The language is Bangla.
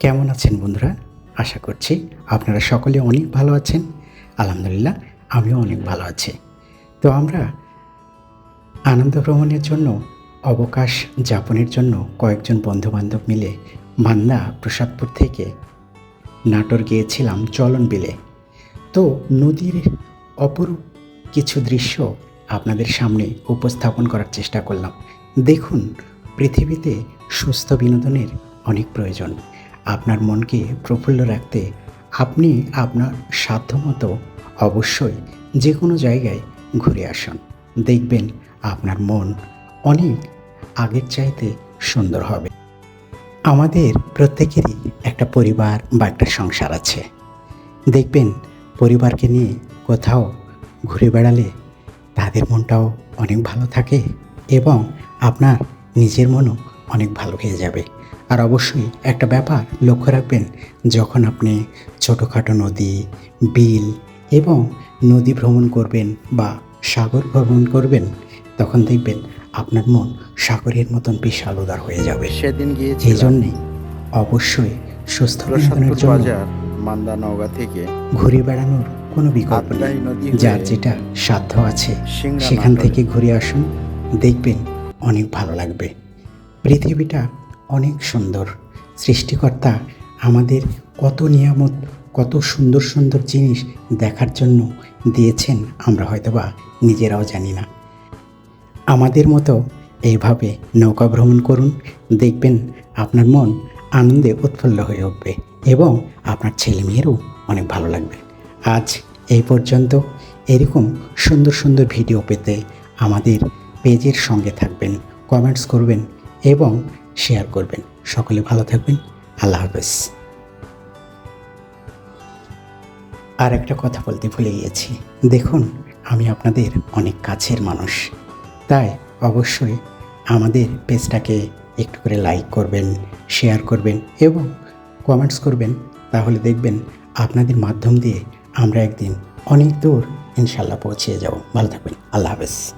কেমন আছেন বন্ধুরা? আশা করছি আপনারা সকলে অনেক ভালো আছেন। আলহামদুলিল্লাহ, আমিও অনেক ভালো আছি। তো আমরা আনন্দ ভ্রমণের জন্য, অবকাশ যাপনের জন্য কয়েকজন বন্ধুবান্ধব মিলে মান্দা প্রসাদপুর থেকে নাটোর গিয়েছিলাম চলন বিলে তো নদীর অপরূপ কিছু দৃশ্য আপনাদের সামনে উপস্থাপন করার চেষ্টা করলাম। দেখুন, পৃথিবীতে সুস্থ বিনোদনের অনেক প্রয়োজন। আপনার মনকে প্রফুল্ল রাখতে আপনি আপনার সাধ্যমতো অবশ্যই যে কোনো জায়গায় ঘুরে আসুন। দেখবেন আপনার মন অনেক আগের চাইতে সুন্দর হবে। আমাদের প্রত্যেকেরই একটা পরিবার বা একটা সংসার আছে। দেখবেন পরিবারকে নিয়ে কোথাও ঘুরে বেড়ালে তাদের মনটাও অনেক ভালো থাকে এবং আপনার নিজের মনও অনেক ভালো হয়ে যাবে। আর অবশ্যই একটা ব্যাপার লক্ষ্য রাখবেন যখন আপনি ছোটোখাটো নদী বিল এবং নদী ভ্রমণ করবেন বা সাগর ভ্রমণ করবেন তখন দেখবেন আপনার মন সাগরের মতন বিশাল উদার হয়ে যাবে। সেদিন এই গিয়েছিলাম। জন্যে অবশ্যই সুস্থ বিনোদনের জন্য মান্দা নওগাঁ থেকে ঘুরে বেড়ানোর কোনো বিকল্প নেই। যার যেটা সাধ্য আছে সেখান থেকে ঘুরে আসুন দেখবেন অনেক ভালো লাগবে। পৃথিবীটা অনেক সুন্দর। সৃষ্টিকর্তা আমাদের কত নিয়ামত, কত সুন্দর সুন্দর জিনিস দেখার জন্য দিয়েছেন আমরা হয়তোবা নিজেরাও জানি না। আমাদের মতো এইভাবে নৌকা ভ্রমণ করুন, দেখবেন আপনার মন আনন্দে উৎফুল্ল হয়ে উঠবে এবং আপনার ছেলে মেয়েরও অনেক ভালো লাগবে। আজ এই পর্যন্ত। এরকম সুন্দর সুন্দর ভিডিও পেতে আমাদের পেজের সঙ্গে থাকবেন, কমেন্টস করবেন এবং শেয়ার করবেন। সকলে ভালো থাকবেন। আল্লাহ হাফেজ। আর একটা কথা বলতে ভুলে গিয়েছি। দেখুন, আমি আপনাদের অনেক কাছের মানুষ। তাই অবশ্যই আমাদের পেজটাকে একটু করে লাইক করবেন, শেয়ার করবেন এবং কমেন্টস করবেন। তাহলে দেখবেন আপনাদের মাধ্যম দিয়ে আমরা একদিন অনেক দূর ইনশাল্লাহ পৌঁছে যাব। ভালো থাকবেন। আল্লাহ হাফেজ।